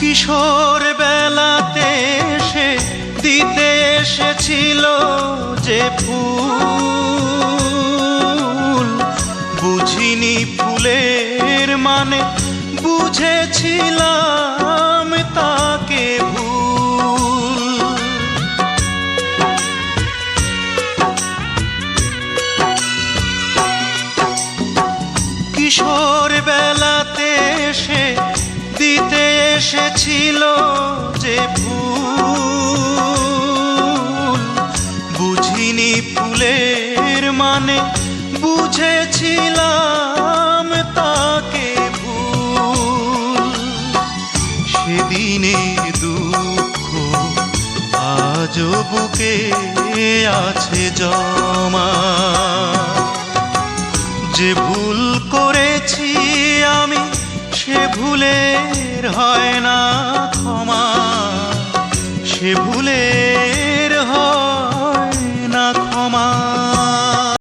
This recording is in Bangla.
কিশোর বেলাতে সে দিতে এসেছিল যে ফুল। বুঝিনি ফুলের মানে বুঝেছিলাম তাকে ভুল। কিশোর এসেছিল যে ফুল বুঝিনি ফুলের মানে বুঝেছিলাম তাকে ভুল। সেদিনের দুঃখ আজও বুকে আছে জমা। যে ভুল হয় না ক্ষমা সে ভুলের